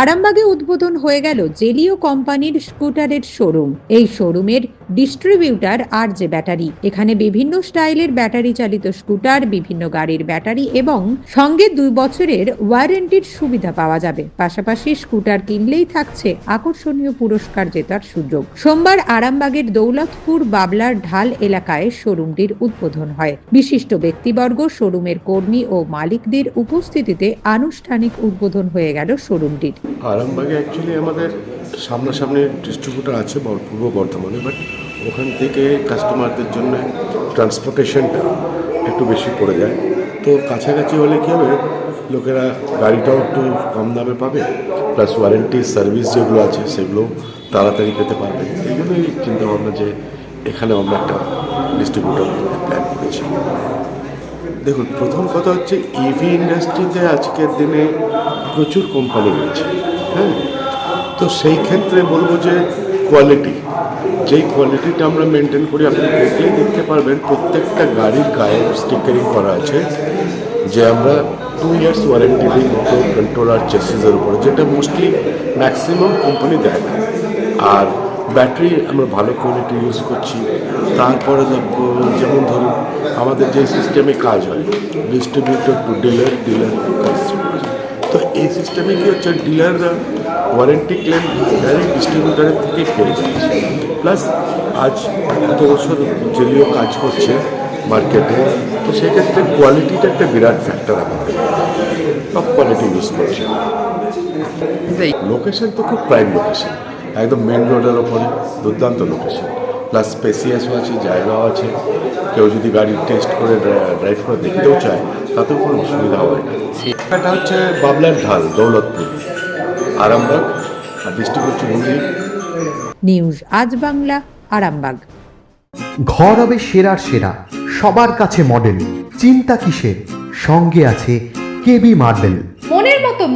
আরামবাগে উদ্বোধন হয়ে গেল জেলিও কোম্পানির স্কুটারের শোরুম। এই শোরুমের ডিস্ট্রিবিউটার আর যে ব্যাটারি। এখানে বিভিন্ন স্টাইলের ব্যাটারি চালিত স্কুটার, বিভিন্ন গাড়ির ব্যাটারি এবং সঙ্গে দুই বছরের ওয়ারেন্টির সুবিধা পাওয়া যাবে। পাশাপাশি স্কুটার কিনলেই থাকছে আকর্ষণীয় পুরস্কার জেতার সুযোগ। সোমবার আরামবাগের দৌলতপুর বাবলার ঢাল এলাকায় শোরুমটির উদ্বোধন হয়। বিশিষ্ট ব্যক্তিবর্গ, শোরুমের কর্মী ও মালিকদের উপস্থিতিতে আনুষ্ঠানিক উদ্বোধন হয়ে গেল শোরুমটির। আরামবাগে অ্যাকচুয়ালি আমাদের সামনাসামনি ডিস্ট্রিবিউটার আছে পূর্ব বর্ধমানে বাট ওখান থেকে কাস্টমারদের জন্য ট্রান্সপোর্টেশনটা একটু বেশি পড়ে যায়। তো কাছাকাছি হলে কী হবে, লোকেরা গাড়িটাও একটু কম দামে পাবে প্লাস ওয়ারেন্টি সার্ভিস যেগুলো আছে সেগুলো তাড়াতাড়ি পেতে পারবে। এই জন্যই চিন্তা ভাবনা যে এখানে আমরা একটা ডিস্ট্রিবিউটর প্ল্যান করেছি। দেখুন, প্রথম কথা হচ্ছে ইভি ইন্ডাস্ট্রিতে আজকের দিনে প্রচুর কোম্পানি রয়েছে হ্যাঁ? তো সেই ক্ষেত্রে বলব যে কোয়ালিটি যেই কোয়ালিটিটা আমরা মেনটেন করি, আপনি দেখলেই দেখতে পারবেন প্রত্যেকটা গাড়ির গায়ে স্টিকারিং করা আছে, যে আমরা টু ইয়ার্স ওয়ারেন্টি দিই মোটর কন্ট্রোলার চেসিসের উপরে, যেটা মোস্টলি ম্যাক্সিমাম কোম্পানি দেয় আর ব্যাটারি আমরা ভালো কোয়ালিটি ইউজ করছি। তারপরে যেমন ধরুন আমাদের যে সিস্টেমে কাজ হয় distributor to dealer dealer to তো এই সিস্টেমে কি হচ্ছে ডিলাররা ওয়ারেন্টি ক্লেম ডাইরেক্ট ডিস্ট্রিবিউটারের থেকেই পেয়ে যাচ্ছে প্লাস আজ এত বছর যেগুলো কাজ করছে মার্কেটে তো সেক্ষেত্রে কোয়ালিটিটা একটা বিরাট ফ্যাক্টর আমাদের। টপ কোয়ালিটি ইউজ করছে। লোকেশন তো খুব প্রাইম লোকেশন একদম মেন রোডের ওপরে দুর্দান্ত লোকেশন প্লাস স্পেসিয়াসও আছে জায়গাও আছে। কেউ যদি গাড়ি টেস্ট করে ড্রাইভ করে দেখতেও চায় তাতেও কোনো অসুবিধা হয় না। এটা হচ্ছে বাবলার ঢাল দৌলতপুর। আরামবাগ আর ডিস্ট্রিক্ট হুগলি। নিউজ আজ বাংলা আরামবাগ। ঘর হবে সেরার সেরা সবার কাছে মডেল চিন্তা কিসের? সঙ্গে আছে KB marble